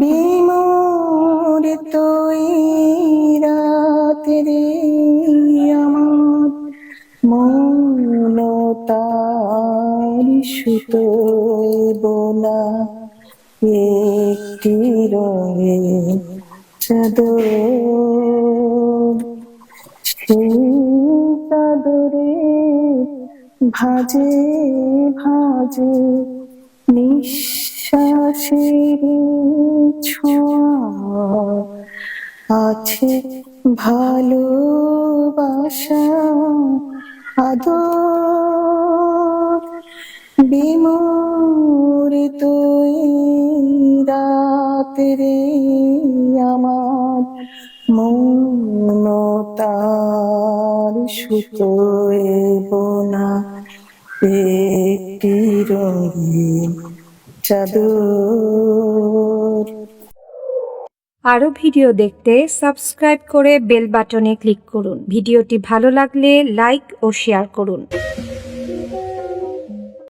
বিমোরিত এই রাতেরে আমার মৌনতার সুতো বোনা একটি চাদর। সেই চাদরে ভাজে ভাজে নিঃশ্বাসের ছোঁয়া আছে ভালোবাসা আদর বিমোরিত রাতেরে আমার মৌনতার সুতোয় বোনা একটি রঙিন চাদর। আরও ভিডিও দেখতে সাবস্ক্রাইব করে বেল বাটনে ক্লিক করুন। ভিডিওটি ভালো লাগলে লাইক ও শেয়ার করুন।